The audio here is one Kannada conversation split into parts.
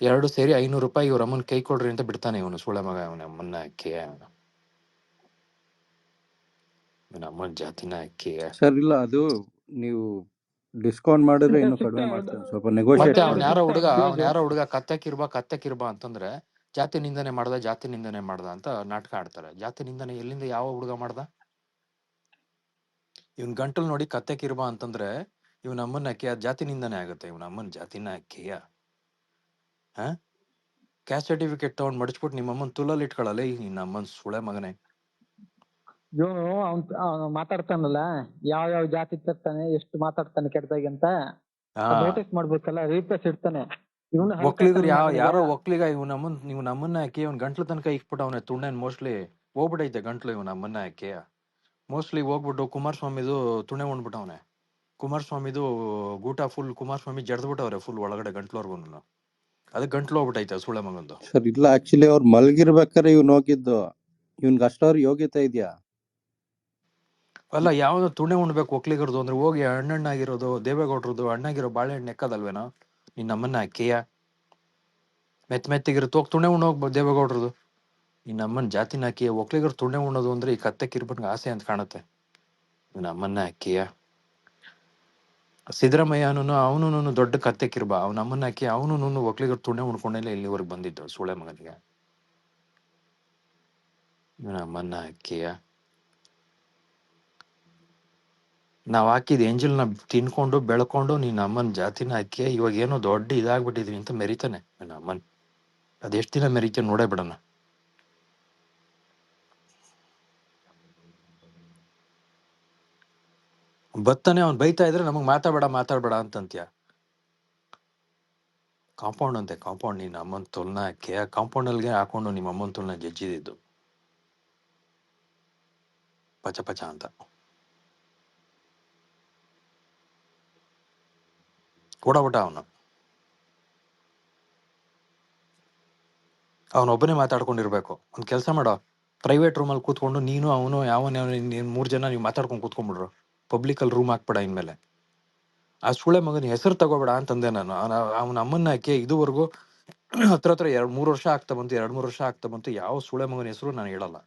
ಎರಡು ಸೇರಿ ಐನೂರು ರೂಪಾಯಿ ಇವ್ರ ಅಮ್ಮನ್ ಕೈ ಕೊಡ್ರಿ ಅಂತ ಬಿಡ್ತಾನೆ ಇವನು ಸುಳ ಮಗ ಅವನ ಅಮ್ಮನ್ನ ಅಕ್ಕಿ ಇವನ ಅಮ್ಮನ ಜಾತಿನ ಅಕ್ಕಿ ಸರ್ ಇಲ್ಲ ಅದು ನೀವು ಡಿಸ್ಕೌಂಟ್ ಮಾಡಿದ್ರೆ ಇನ್ನು ಕಡಿಮೆ ಮಾಡ್ತಾರೆ. ಸ್ವಲ್ಪ ಮತ್ತೆ ನೆಗೋಷಿಯೇಟ್ ಅವ್ನ ಮಾಡಿ. ಯಾರೋ ಹುಡುಗ ಹುಡುಗ ಯಾರೋ ಹುಡುಗ ಕತ್ತಕ್ಕಿರ್ಬಾ ಕತ್ತಕ್ಕಿರ್ಬಾ ಅಂತಂದ್ರೆ ಜಾತಿ ನಿಂದನೆ ಮಾಡ್ದ ಜಾತಿ ನಿಂದನೆ ಮಾಡ್ದ ಅಂತ ನಾಟಕ ಆಡ್ತಾರೆ. ಜಾತಿ ನಿಂದನೆ ಎಲ್ಲಿಂದ ಯಾವ ಹುಡುಗ ಮಾಡ್ದ? ಇವನ್ ಗಂಟಲ್ ನೋಡಿ ಕತ್ತಕ್ಕಿರ್ಬಾ ಅಂತಂದ್ರೆ ಇವನ ಅಮ್ಮನ ಅಕ್ಕಿಯ ಜಾತಿ ನಿಂದನೆ ಆಗುತ್ತೆ. ಇವನ ಅಮ್ಮನ ಜಾತಿನ ಅಕ್ಕಿಯ. ಹ? ಕ್ಯಾಸ್ಟ್ ಸರ್ಟಿಫಿಕೇಟ್ ತಗೊಂಡ್ ಮಡಿಸ್ಬಿಟ್ಟು ನಿಮ್ಮ ಅಮ್ಮನ್ ತುಲಲ್ಲಿ ಇಟ್ಕೊಳ್ಳಲ್ಲ ಈ ನಿನ್ನ ಅಮ್ಮನ್ ಸುಳೆ ಮಗನೇ. ಇವನು ಅವ್ನ್ ಮಾತಾಡ್ತಾನಲ್ಲ ಯಾವ ಯಾವ ಜಾತಿ ತರ್ತಾನೆ ಎಷ್ಟು ಮಾತಾಡ್ತಾನೆ ಕೆಟ್ಟದಾಗಿ ಅಂತ ನೋಟಿಸ್ ಮಾಡ್ಬೇಕಲ್ಲ ರೀಪ್ಲೇಸ್ ಇಡ್ತಾನೆ. ಇವನು ಒಕ್ಲಿಗರು ಯಾವ ಯಾರೋ ಒಕ್ಲಿಗ ಇವ್ ನಮ್ಮನ್ ನೀವು ನಮ್ಮನ್ನ ಹಾಕಿ ಅವ್ನ ಗಂಟ್ಲು ತನಕ ಇಕ್ಬಿಟ್ಟವನೆ ತುಣ್ಣನ್ ಮೋಸ್ಟ್ಲಿ ಹೋಗ್ಬಿಟ್ಟೈತೆ ಗಂಟ್ಲು ಇವ್ ನಮ್ಮನ್ನ ಹಾಕಿ. ಮೋಸ್ಟ್ಲಿ ಹೋಗ್ಬಿಟ್ಟು ಕುಮಾರಸ್ವಾಮಿದು ತುಣೆ ಕುಮಾರ್ ಕುಮಾರಸ್ವಾಮಿದು ಗೂಟ ಫುಲ್ ಕುಮಾರಸ್ವಾಮಿ ಜಡ್ದ್ಬಿಟ್ಟವ್ರೆ ಫುಲ್ ಒಳಗಡೆ ಗಂಟ್ಲವರ್ಗು ಅದಕ್ಕೆ ಗಂಟ್ಲು ಹೋಗ್ಬಿಟ್ಟೈತೆ ಸುಳೆ ಮಗಂದು ಸರ್ ಇಲ್ಲ ಆಕ್ಚುಲಿ ಅವ್ರು ಮಲ್ಗಿರ್ಬೇಕಾರೆ ಇವ್ನು ಹೋಗಿದ್ದು. ಇವ್ನ್ ಅಷ್ಟವ್ರ ಯೋಗ್ಯತೆ ಇದೆಯಾ? ಅಲ್ಲ ಯಾವ್ದೋ ತುಣೆ ಉಣ್ಬೇಕು ಒಕ್ಲಿಗರದು ಅಂದ್ರೆ ಹೋಗಿ ಹಣ್ಣಣ್ಣಾಗಿರೋದು ದೇವೇಗೌಡರದು ಹಣ್ಣಾಗಿರೋ ಬಾಳೆಹಣ್ಣು ಎಕ್ಕದಲ್ವೇನೋ ನಿನ್ನ ನಮ್ಮನ್ನ ಅಕ್ಕಿಯ? ಮೆತ್ತ ಮೆತ್ತಗಿರುತ್ತೆ ಹೋಗಿ ತುಣೆ ಉಣ್ಣೋಗ್ ದೇವೇಗೌಡ್ರದು ನಿನ್ ಅಮ್ಮನ್ ಜಾತಿನ ಅಕ್ಕಿಯ ಒಕ್ಲಿಗರು ತುಣೆ ಉಣ್ಣೋದು ಅಂದ್ರೆ ಈ ಕತ್ತೆ ಕಿರ್ಬನ್ಗೆ ಆಸೆ ಅಂತ ಕಾಣುತ್ತೆ. ನೀನ್ ನಮ್ಮನ್ನ ಅಕ್ಕಿಯ? ಸಿದ್ದರಾಮಯ್ಯನು ಅವನು ದೊಡ್ಡ ಕತ್ತೆ ಕಿರ್ಬ. ಅವ್ನ ನಮ್ಮನ್ನ ಹಾಕಿ ಅವನು ಒಕ್ಲಿಗರ್ ತುಣೆ ಉಣ್ಕೊಂಡೆಲ್ಲ ಇಲ್ಲಿವರೆಗೆ ಬಂದಿದ್ದು ಸುಳೆ ಮಗನಿಗೆ? ಇವನ ನಮ್ಮನ್ನ ಹಾಕಿಯ ನಾವ್ ಹಾಕಿದ ಏಂಜಲ್ನ ತಿನ್ಕೊಂಡು, ಬೆಳ್ಕೊಂಡು, ನೀನ್ ಅಮ್ಮನ್ ಜಾತಿನ ಹಾಕಿ, ಇವಾಗ ಏನೋ ದೊಡ್ಡ ಇದಾಗ್ಬಿಟ್ಟಿದೀನಿ ಅಂತ ಮೆರಿತಾನೆ ನನ್ನ ಅಮ್ಮನ್. ಅದೆಷ್ಟ್ ದಿನ ಮೆರಿತಾನೆ ನೋಡೇ ಬಿಡಣ ಬತ್ತಾನೆ ಅವ್ನು ಬೈತಾ ಇದ್ರೆ ನಮಗೆ ಮಾತಾಡಬೇಡ ಮಾತಾಡಬೇಡ ಅಂತಂತ್ಯ? ಕಾಂಪೌಂಡ್ ಅಂತೆ, ಕಾಂಪೌಂಡ್ ನೀನ್ ಅಮ್ಮನ್ ತುಲ್ನ ಹಾಕಿ ಕಾಂಪೌಂಡ್ ಅಲ್ಲಿಗೆ ಹಾಕೊಂಡು ನಿಮ್ಮ ಅಮ್ಮನ್ ತುಲ್ನ ಜಜ್ಜಿದಿದ್ದು ಪಚ ಪಚ ಅಂತ. ಕೊಡಬಿಟ್ಟ ಅವನು. ಅವನೊಬ್ಬನೇ ಮಾತಾಡ್ಕೊಂಡಿರ್ಬೇಕು. ಒಂದು ಕೆಲಸ ಮಾಡೋ. ಪ್ರೈವೇಟ್ ರೂಮಲ್ಲಿ ಕೂತ್ಕೊಂಡು ನೀನು, ಅವನು, ಯಾವನ ಮೂರ್ ಜನ ನೀವು ಮಾತಾಡ್ಕೊಂಡು ಕೂತ್ಕೊಂಡ್ಬಿಡ್ರು. ಪಬ್ಲಿಕ್ ಅಲ್ಲಿ ರೂಮ್ ಹಾಕ್ಬೇಡ ಇನ್ಮೇಲೆ. ಆ ಸುಳೆ ಮಗನ ಹೆಸರು ತಗೋಬೇಡ ಅಂತಂದೆ ನಾನು. ಅವನ ಅಮ್ಮನ್ನ ಹಾಕಿ ಇದುವರೆಗೂ ಹತ್ರ ಹತ್ರ ಎರಡ್, ಮೂರು ವರ್ಷ ಆಗ್ತಾ ಬಂತು, ಎರಡ್, ಮೂರು ವರ್ಷ ಆಗ್ತಾ ಬಂತು, ಯಾವ ಸುಳೆ ಮಗನ ಹೆಸರು ನಾನು ಹೇಳಲ್ಲ.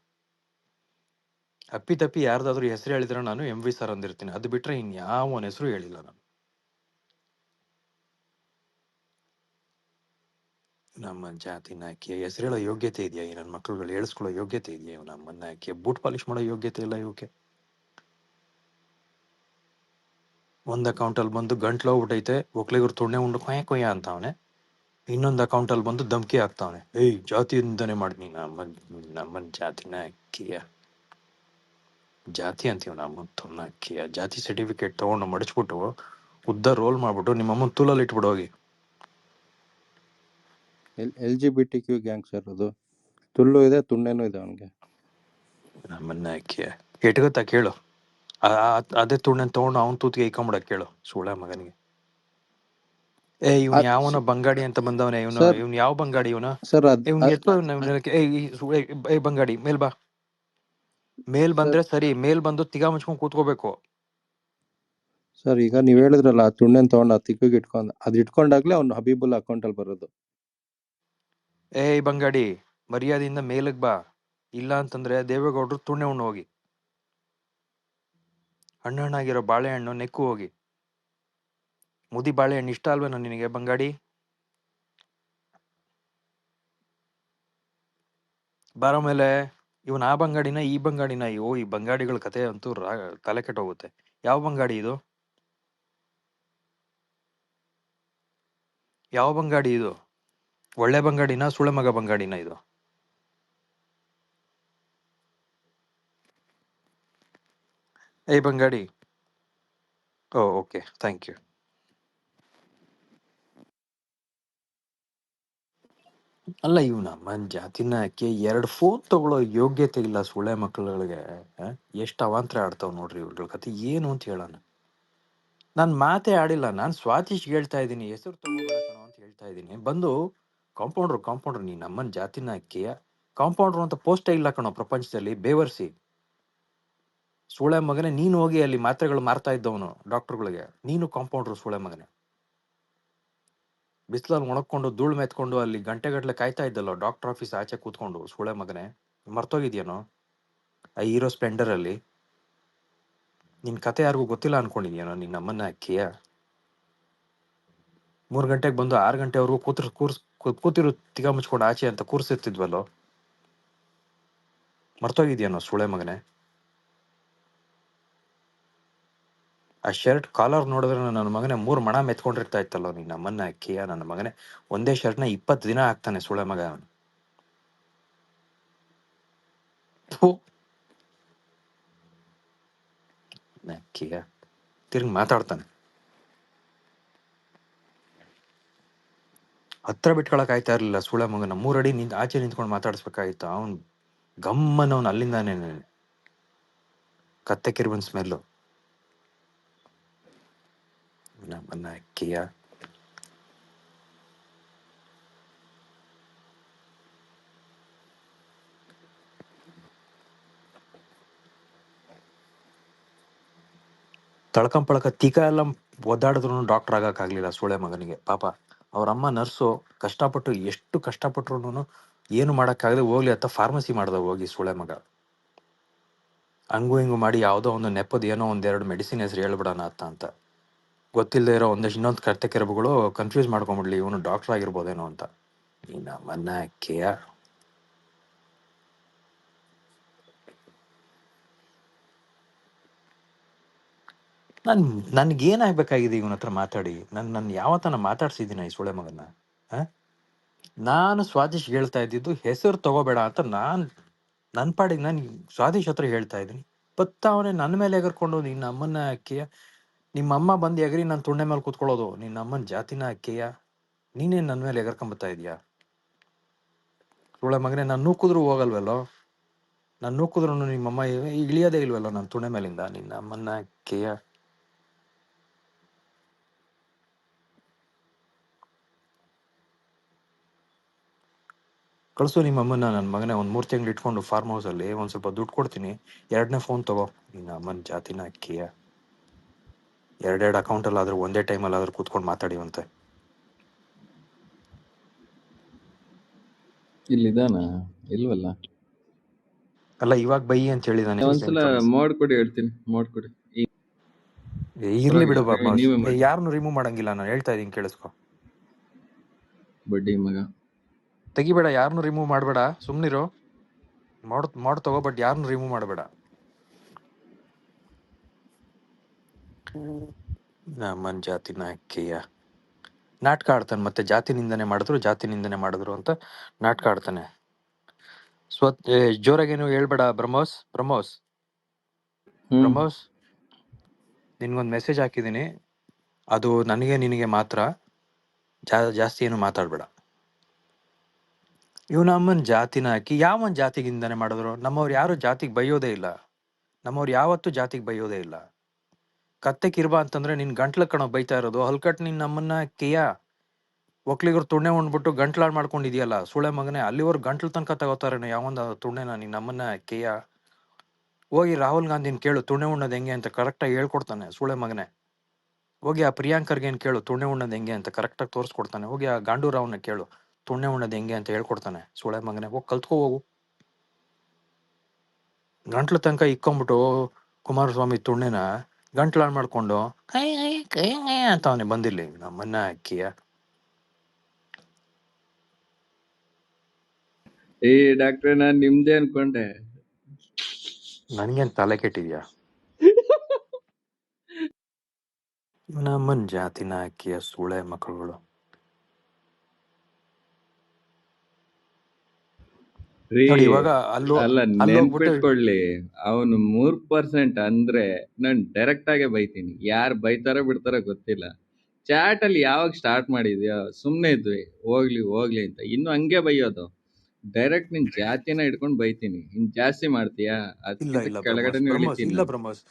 ಅಪ್ಪಿ ತಪ್ಪಿ ಯಾರ್ದಾದ್ರೂ ಹೆಸರು ಹೇಳಿದ್ರೆ ನಾನು ಎಂ ವಿ ಸರ್ ಅಂದಿರ್ತೀನಿ. ಅದು ಬಿಟ್ರೆ ಇನ್ ಯಾವನ ಹೆಸರು ಹೇಳಿಲ್ಲ ನಾನು. ನಮ್ಮ ಜಾತಿನ ಹಾಕಿ ಹೆಸರು ಹೇಳೋ ಯೋಗ್ಯತೆ ಇದೆಯಾ ಈ ನನ್ನ ಮಕ್ಳುಗಳು? ಹೇಳಿಸ್ಕೊಳ್ಳೋ ಯೋಗ್ಯತೆ ಇದೆಯಾ ಇವ್ ನಮ್ಮನ್ನ ಹಾಕಿ ಬೂಟ್ ಪಾಲಿಶ್ ಮಾಡೋ ಯೋಗ್ಯತೆ ಇಲ್ಲ ಇವಕ್ಕೆ? ಒಂದ್ ಅಕೌಂಟಲ್ಲಿ ಬಂದು ಗಂಟ್ಲು ಹೋಗ್ಬಿಟ್ಟೈತೆ ಒಕ್ಲಿಗರು ತುಣ್ಣೆ ಉಂಡು ಕೊಯ್ಯ ಕೊಯ್ಯ ಅಂತವನೆ. ಇನ್ನೊಂದು ಅಕೌಂಟಲ್ಲಿ ಬಂದು ಧಮ್ಕಿ ಹಾಕ್ತಾವನೆ. ಏಯ್ ಜಾತಿಯಿಂದನೇ ಮಾಡಿ ನಮ್ಮ ನಮ್ಮನ್ ಜಾತಿನ ಅಕ್ಕಿಯ. ಜಾತಿ ಅಂತೀವಿ ನಮ್ಮ ತುನ್ನ ಅಕ್ಕಿಯ. ಜಾತಿ ಸರ್ಟಿಫಿಕೇಟ್ ತೊಗೊಂಡು ಮಡಚ್ಬಿಟ್ಟು ಉದ್ದ ರೋಲ್ ಮಾಡ್ಬಿಟ್ಟು ನಿಮ್ಮ ಅಮ್ಮನ್ ತೂಲಲ್ಲಿ ಇಟ್ಬಿಡು ಹೋಗಿ. L L G B T Q gang sir ಅದು. ತುಳ್ಳು ಇದೆ ತುಣ್ಣೆನೂ ಇದೆ ಅವನಿಗೆ. ನಮ್ಮನ್ನ ಅಕ್ಕಿಯ. ಎಟ್ಗೊತ್ತಾ ಕೇಳು. ಆ- ಆ- ಅದೇ ತುಣ್ಣನ್ ತಗೊಂಡು ಅವ್ನ್ ತೂತಿಗೆ ಇಕ್ಕೊಂಬಿಡ ಕೇಳು ಸುಳ ಮಗನಿಗೆ. ಏ ಇವ್ ಯಾವನ ಯಾವನೋ ಬಂಗಾಡಿ ಅಂತ ಬಂದವನೇ ಇವನು ಸರ್- ಇವ್ನ್ ಯಾವ ಬಂಗಾಡಿ ಇವನು? ಸರ್ ಅದ್ ಇವ್ನ್ ಅದ್- ಎತ್ತೋ ಏ ಈ ಏ, ಬಂಗಾಡಿ ಮೇಲ್ ಬಾ. ಮೇಲ್ ಬಂದ್ರೆ ಸರಿ ಮೇಲ್ ಬಂದು ತಿಗಾ ಮುಚ್ಕೊಂಡ್ ಕೂತ್ಕೋಬೇಕು. ಸರ್ ಈಗ ನೀವ್ ಹೇಳಿದ್ರಲ್ಲ ಆ ತುಣ್ಣೆನ್ ತಗೊಂಡು ಆ ತಿಕ್ಕಿಗೆ ಇಟ್ಕೊಂಡ್ ಅದ್ ಇಟ್ಕೊಂಡಾಗ್ಲೇ ಅವ್ನು ಹಬೀಬುಲ್ ಅಕೌಂಟ್ ಅಲ್ಲಿ ಬರೋದು. ಏ ಬಂಗಾಡಿ ಮರ್ಯಾದೆಯಿಂದ ಮೇಲಕ್ ಬಾ. ಇಲ್ಲ ಅಂತಂದ್ರೆ ದೇವೇಗೌಡರು ತುಣ್ಣೆ ಉಣ್ಣ ಹೋಗಿ ಹಣ್ಣು ಹಣ್ಣಾಗಿರೋ ಬಾಳೆಹಣ್ಣು ನೆಕ್ಕು ಹೋಗಿ. ಮುದಿ ಬಾಳೆಹಣ್ಣು ಇಷ್ಟ ಅಲ್ವೇನೋ ನಿನಗೆ ಬಂಗಾಡಿ? ಬಾರೋ ಮೇಲೆ ಇವನ್ ಆ ಬಂಗಾಡಿನ ಈ ಬಂಗಾಡಿನ ಅಯ್ಯೋ, ಈ ಬಂಗಾಡಿಗಳ ಕತೆ ಅಂತೂ ರಾ ತಲೆ ಕೆಟ್ಟೋಗುತ್ತೆ. ಯಾವ ಬಂಗಾಡಿ ಇದು? ಯಾವ ಬಂಗಾಡಿ ಇದು? ಒಳ್ಳೆ ಬಂಗಾಡಿನ ಸುಳೆಮಗ ಬಂಗಾಡಿನ ಇದು? ಏ, ಬಂಗಾಡಿ. ಓ, ಓಕೆ. Thank you. ಅಲ್ಲ ಇವ್ ನಮ್ಮನ್ ಜಾತಿನ ಹಾಕಿ ಎರಡು ಫೋನ್ ತಗೊಳ್ಳೋ ಯೋಗ್ಯತೆ ಇಲ್ಲ ಸುಳೆ ಮಕ್ಕಳುಗಳಿಗೆ ಎಷ್ಟು ಅವಾಂತರ ಆಡ್ತಾವ್ ನೋಡ್ರಿ ಇವ್ಗಳ ಕತೆ ಏನು ಅಂತ ಹೇಳೋಣ. ನಾನ್ ಮಾತೇ ಆಡಿಲ್ಲ. ನಾನ್ ಸ್ವಾತಿಶ್ ಹೇಳ್ತಾ ಇದ್ದೀನಿ. ಹೆಸರು ತಗೋಬೇಡ ಕಣೋ ಅಂತ ಹೇಳ್ತಾ ಇದ್ದೀನಿ. ಬಂದು, ಕಾಂಪೌಂಡ್ರು ಕಾಂಪೌಂಡ್ರು ನೀ ನಮ್ಮನ್ ಜಾತಿನ ಅಕ್ಕಿಯ ಕಾಂಪೌಂಡ್ರು ಅಂತ ಪೋಸ್ಟೇ ಇಲ್ಲ ಕಣೋ ಪ್ರಪಂಚದಲ್ಲಿ. ಬೇವರ್ಸಿ. ಸುಳೆ ಮಗನೇ, ನೀನು ಹೋಗಿ ಅಲ್ಲಿ ಮಾತ್ರೆಗಳು ಮಾರ್ತಾ ಇದ್ದವನು ಡಾಕ್ಟರ್ಗಳಿಗೆ. ನೀನು ಕಾಂಪೌಂಡ್ರು ಸುಳೆ ಮಗನೇ. ಬಿಸಿಲಲ್ಲಿ ಒಣಕೊಂಡು ಧೂಳು ಮೆತ್ಕೊಂಡು ಅಲ್ಲಿ ಗಂಟೆಗಟ್ಟಲೆ ಕಾಯ್ತಾ ಇದ್ದಲ್ಲ ಡಾಕ್ಟರ್ ಆಫೀಸ್ ಆಚೆ ಕೂತ್ಕೊಂಡು ಸೂಳೆ ಮಗನೇ. ಮರ್ತೋಗಿದ್ಯೇನೋ? ಆ ಹೀರೋ ಸ್ಪೆಂಡರಲ್ಲಿ ನಿನ್ನ ಕತೆ ಯಾರಿಗೂ ಗೊತ್ತಿಲ್ಲ ಅನ್ಕೊಂಡಿದ್ಯೇನೋ, ನಿನ್ನ ಅಮ್ಮನ ಅಕ್ಕಿಯ? ಮೂರು ಗಂಟೆಗೆ ಬಂದು ಆರು ಗಂಟೆವರೆಗೂ ಕೂತಿರ್, ಕೂರ್ಸ್ ಕೂತಿರು ತಿಗ ಮುಚ್ಕೊಂಡು ಆಚೆ ಅಂತ ಕೂರ್ಸಿರ್ತಿದ್ವಲ್ಲೋ ಮರ್ತೋಗಿದ್ಯೇನೋ ಸೂಳೆ ಮಗನೇ? ಆ ಶರ್ಟ್ ಕಾಲರ್ ನೋಡಿದ್ರೆ ನನ್ನ ಮಗನೇ ಮೂರು ಮಣ ಮೆತ್ಕೊಂಡಿರ್ತಾ ಇತ್ತಲ್ಲ ನೀನು ನಮ್ಮನ್ನ ಅಕ್ಕಿಯ ನನ್ನ ಮಗನೇ. ಒಂದೇ ಶರ್ಟ್ನ ಇಪ್ಪತ್ತು ದಿನ ಹಾಕ್ತಾನೆ ಸುಳೆ ಮಗ ಅವನು. ಅಕ್ಕಿಯ ತಿರ್ಗಿ ಮಾತಾಡ್ತಾನೆ. ಹತ್ರ ಬಿಟ್ಕೊಳಕ್ ಆಯ್ತಾ ಇರ್ಲಿಲ್ಲ ಸೂಳೆ ಮಗನ. ಮೂರಡಿ ನಿಂತ್, ಆಚೆ ನಿಂತ್ಕೊಂಡು ಮಾತಾಡಿಸ್ಬೇಕಾಗಿತ್ತು. ಅವನ್ ಗಮ್ಮನ ಅವನು ಅಲ್ಲಿಂದಾನೇ. ಕತ್ತೆ ಕಿರ್ಬನ್ ಸ್ಮೆಲ್ಲು. ನಮ್ಮನ್ನ ಅಕ್ಕಿಯ ತಳ್ಕಂಪಳಕ ತೀಕ ಎಲ್ಲ ಒದ್ದಾಡಿದ್ರು ಡಾಕ್ಟರ್ ಆಗಕ್ಕಾಗ್ಲಿಲ್ಲ ಸೂಳೆ ಮಗನಿಗೆ. ಪಾಪ ಅವ್ರ ಅಮ್ಮ ನರ್ಸು ಕಷ್ಟಪಟ್ಟು ಎಷ್ಟು ಕಷ್ಟಪಟ್ಟರು ಏನು ಮಾಡೋಕ್ಕಾಗದೆ ಹೋಗ್ಲಿ ಅಂತ ಫಾರ್ಮಸಿ ಮಾಡ್ದ ಹೋಗಿ ಸೂಳೆ ಮಗ. ಹಂಗು ಹಿಂಗು ಮಾಡಿ ಯಾವುದೋ ಒಂದು ನೆಪದ ಏನೋ ಒಂದೆರಡು ಮೆಡಿಸಿನ್ ಹೆಸರು ಹೇಳ್ಬಿಡೋಣ ಅಂತ ಅಂತ. ಗೊತ್ತಿಲ್ಲದೆ ಇರೋ ಒಂದಷ್ಟು ಇನ್ನೊಂದು ಕರ್ತೆ ಕೆರಬುಗಳು ಕನ್ಫ್ಯೂಸ್ ಮಾಡ್ಕೊಂಬಿಡ್ಲಿ. ಇವನು ಡಾಕ್ಟರ್ ಆಗಿರ್ಬೋದೇನೋ ಅಂತ. ನಮ್ಮನ್ನ ಮನ್ನ ಕೇಯ. ನನ್, ನನ್ಗೇನಾಗ್ಬೇಕಾಗಿದೆ ಇವನ ಹತ್ರ ಮಾತಾಡಿ? ನನ್ ನನ್ ಯಾವತ್ತನ ಮಾತಾಡ್ಸಿದ್ದೀನ ಈ ಸುಳೆ ಮಗನ್ನ? ಆ? ನಾನು ಸ್ವಾದಿಶ್ ಹೇಳ್ತಾ ಇದ್ದಿದ್ದು ಹೆಸರು ತಗೋಬೇಡ ಅಂತ ನಾನ್, ನನ್ ಪಾಡಿಗೆ ನಾನು ಸ್ವಾದಿಶ್ ಹತ್ರ ಹೇಳ್ತಾ ಇದ್ದೀನಿ. ಪತ್ತ ಅವನೇ ನನ್ನ ಮೇಲೆ ಎಗರ್ಕೊಂಡು ನಿನ್ನ ಅಮ್ಮನ ಅಕ್ಕಿಯ ನಿಮ್ಮ ಅಮ್ಮ ಬಂದು ಎಗರಿ ನನ್ನ ತುಂಡೆ ಮೇಲೆ ಕೂತ್ಕೊಳ್ಳೋದು. ನಿನ್ನ ಅಮ್ಮನ ಜಾತಿನ ಅಕ್ಕಿಯ. ನೀನೇನ್ ನನ್ನ ಮೇಲೆ ಎಗರ್ಕೊಂಬತ್ತಾ ಇದೆಯಾ? ಸುಳೆ ಮಗನೇ, ನಾನು ನೂಕಿದ್ರು ಹೋಗಲ್ವಲ್ಲೋ? ನಾನು ನೂಕಿದ್ರು ನಿಮ್ಮಮ್ಮ ಇಳಿಯೋದೇ ಇಲ್ವಲ್ಲೋ ನನ್ನ ತುಂಡೆ ಮೇಲಿಂದ? ನಿನ್ನ ಅಮ್ಮನ ಅಕ್ಕಿಯ. ಕಳಿಸು ನಿಮ್ಮ ಅಮ್ಮನ ನನ್ನ ಮಗನೇ, ಒಂದು ಮೂರು ತಿಂಗಳು ಇಟ್ಕೊಂಡು ಫಾರ್ಮ್ ಹೌಸಲ್ಲಿ ಒಂದು ಸ್ವಲ್ಪ ದುಡ್ಡು ಕೊಡ್ತೀನಿ. ಎರಡನೇ ಫೋನ್ ತಗೋ. ನಿನ್ನ ಅಮ್ಮನ ಜಾತಿನ ಅಕ್ಕಿಯ. ಎರಡೆರಡು ಆದ್ರೂ ಒಂದೇ ಟೈಮಲ್ಲಿ ಆದ್ರೂ ಕೂತ್ಕೊಂಡು ಮಾತಾಡಿವಂತೆ. ಇಲ್ಲಿದಾನ ಇಲ್ವಲ್ಲ? ಅಲ್ಲ ಇವಾಗ ಬೈ ಅಂತ ಹೇಳಿದಾನೆ. ಒಂದ್ಸಲ ಮೋಡ್ ಕೊಡಿ ಹೇಳ್ತೀನಿ. ಇರ್ಲಿ ಬಿಡು ಬಾಬಾ. ಯಾರನ್ನು ರಿಮೂವ್ ಮಾಡಂಗಿಲ್ಲ. ನಾನು ಹೇಳ್ತಾ ಇದೀನಿ ಕೇಳಿಸ್ಕೊ. ಬಡ್ಡಿ ಮಗ. ತೆಗಿಬೇಡ ಯಾರನ್ನು ರಿಮೂವ್ ಮಾಡಬೇಡ. ಸುಮ್ಮನಿರು ಮಾಡ್ ಮಾಡ್ ತಗೋ ಬಟ್ ಯಾರನ್ನು ರಿಮೂವ್ ಮಾಡಬೇಡ. ನಮ್ಮನ್ ಜಾತಿನ ಅಕ್ಕಿಯ ನಾಟಕ ಆಡ್ತಾನೆ ಮತ್ತೆ ಜಾತಿ ನಿಂದನೆ ಮಾಡಿದ್ರು ಜಾತಿ ನಿಂದನೆ ಮಾಡಿದ್ರು ಅಂತ ನಾಟಕ ಆಡ್ತಾನೆ. ಸ್ವ ಜೋರಾಗೇನು ಹೇಳ್ಬೇಡ ಬ್ರಹ್ಮೋಸ್ ಬ್ರಹ್ಮೋಸ್. ಹ್ಮ್. ಬ್ರಹ್ಮೋಸ್ ನಿನ್ಗೊಂದು ಮೆಸೇಜ್ ಹಾಕಿದ್ದೀನಿ ಅದು ನನಗೆ ನಿನಗೆ ಮಾತ್ರ ಜಾ ಜಾಸ್ತಿ ಏನು ಮಾತಾಡಬೇಡ. ಇವು ನಮ್ಮನ್ ಜಾತಿನ ಹಾಕಿ ಯಾವನ್ ಜಾತಿಗಿಂದನೆ ಮಾಡಿದ್ರು? ನಮ್ಮವ್ರು ಯಾರು ಜಾತಿಗೆ ಬೈಯೋದೇ ಇಲ್ಲ. ನಮ್ಮವ್ರು ಯಾವತ್ತೂ ಜಾತಿಗೆ ಬೈಯೋದೇ ಇಲ್ಲ. ಕತ್ತೆ ಕಿರ್ಬ ಅಂತಂದ್ರೆ ನಿನ್ ಗಂಟ್ಲ ಕಣ ಬೈತಾ ಇರೋದು. ಹಲ್ಕಟ್ ನಿನ್ ನಮ್ಮನ್ನ ಕೇಯ? ಒಕ್ಲಿಗರು ತುಣ್ಣೆ ಉಂಡ್ಬಿಟ್ಟು ಗಂಟ್ಲಾಡ್ ಮಾಡ್ಕೊಂಡಿದ್ಯಲ್ಲ ಸುಳೆ ಮಗನೇ, ಅಲ್ಲಿವರೆಗೂ ಗಂಟ್ಲು ತನಕ ತಗೋತಾರೇನೋ ಯಾವೊಂದು ತುಣ್ಣೆನ ನಿನ್ ನಮ್ಮನ್ನ ಕೇಯ? ಹೋಗಿ ರಾಹುಲ್ ಗಾಂಧಿನ ಕೇಳು, ತುಣ್ಣೆ ಉಣ್ಣೋದು ಹೆಂಗೆ ಅಂತ ಕರೆಕ್ಟಾಗಿ ಹೇಳ್ಕೊಡ್ತಾನೆ ಸುಳೆ ಮಗನೇ. ಹೋಗಿ ಆ ಪ್ರಿಯಾಂಕರ್ಗೆ ಏನ್ ಕೇಳು, ತುಣ್ಣೆ ಉಣ್ಣೋದು ಹೆಂಗೆ ಅಂತ ಕರೆಕ್ಟಾಗಿ ತೋರಿಸ್ಕೊಡ್ತಾನೆ. ಹೋಗಿ ಆ ಗಾಂಡು ರಾವ್ನ ಕೇಳು, ತುಣ್ಣೆ ಉಣ್ಣೋದು ಹೆಂಗೆ ಅಂತ ಹೇಳ್ಕೊಡ್ತಾನೆ ಸುಳೆ ಮಗನೇ. ಹೋಗಿ ಕಲ್ತ್ಕೋ ಹೋಗು. ಗಂಟ್ಲು ತನಕ ಇಕ್ಕೊಂಬಿಟ್ಟು ಕುಮಾರಸ್ವಾಮಿ ತುಣ್ಣೆನ ಗಂಟ್ಲಾಡ್ ಮಾಡ್ಕೊಂಡು ಕೈ ಕೈ ಕೈ ಕೈ ಅಂತ ಅವನೇ ಬಂದಿಲ್ಲ ನಮ್ಮನ್ನ ಅಕ್ಕಿಯ ಏ ಡಾಕ್ಟ್ರೆ ನಾನ್ ನಿಮ್ದೆ ಅನ್ಕೊಂಡೆ. ನನ್ಗೇನ್ ತಲೆ ಕೆಟ್ಟಿದ್ಯಾ? ನಮ್ಮನ್ ಜಾತಿನ ಅಕ್ಕಿಯ ಸೂಳೆ ಮಕ್ಕಳುಗಳು. ನೋಡಿ ಇವಾಗ ಅಲ್ಲೋ ನೆನ್ಪಿಟ್ಕೊಳ್ಳಿ. ಅವನು ಮೂರ್ ಪರ್ಸೆಂಟ್ ಅಂದ್ರೆ ನಾನ್ ಡೈರೆಕ್ಟ್ ಆಗೇ ಬೈತೀನಿ. ಯಾರು ಬೈತಾರೋ ಬಿಡ್ತಾರೋ ಗೊತ್ತಿಲ್ಲ. ಚಾಟ್ ಅಲ್ಲಿ ಯಾವಾಗ ಸ್ಟಾರ್ಟ್ ಮಾಡಿದ್ಯಾ ಸುಮ್ನೆ ಇದ್ವಿ. ಹೋಗ್ಲಿ ಹೋಗ್ಲಿ ಅಂತ. ಇನ್ನು ಹಂಗೆ ಬೈಯೋದು. ಡೈರೆಕ್ಟ್ ನಿನ್ ಜಾತಿನ ಹಿಡ್ಕೊಂಡು ಬೈತೀನಿ. ಇನ್ ಜಾಸ್ತಿ ಮಾಡ್ತೀಯಾ? ಇಲ್ಲ ಇಲ್ಲ ಬ್ರಹ್ಮೋಸ್.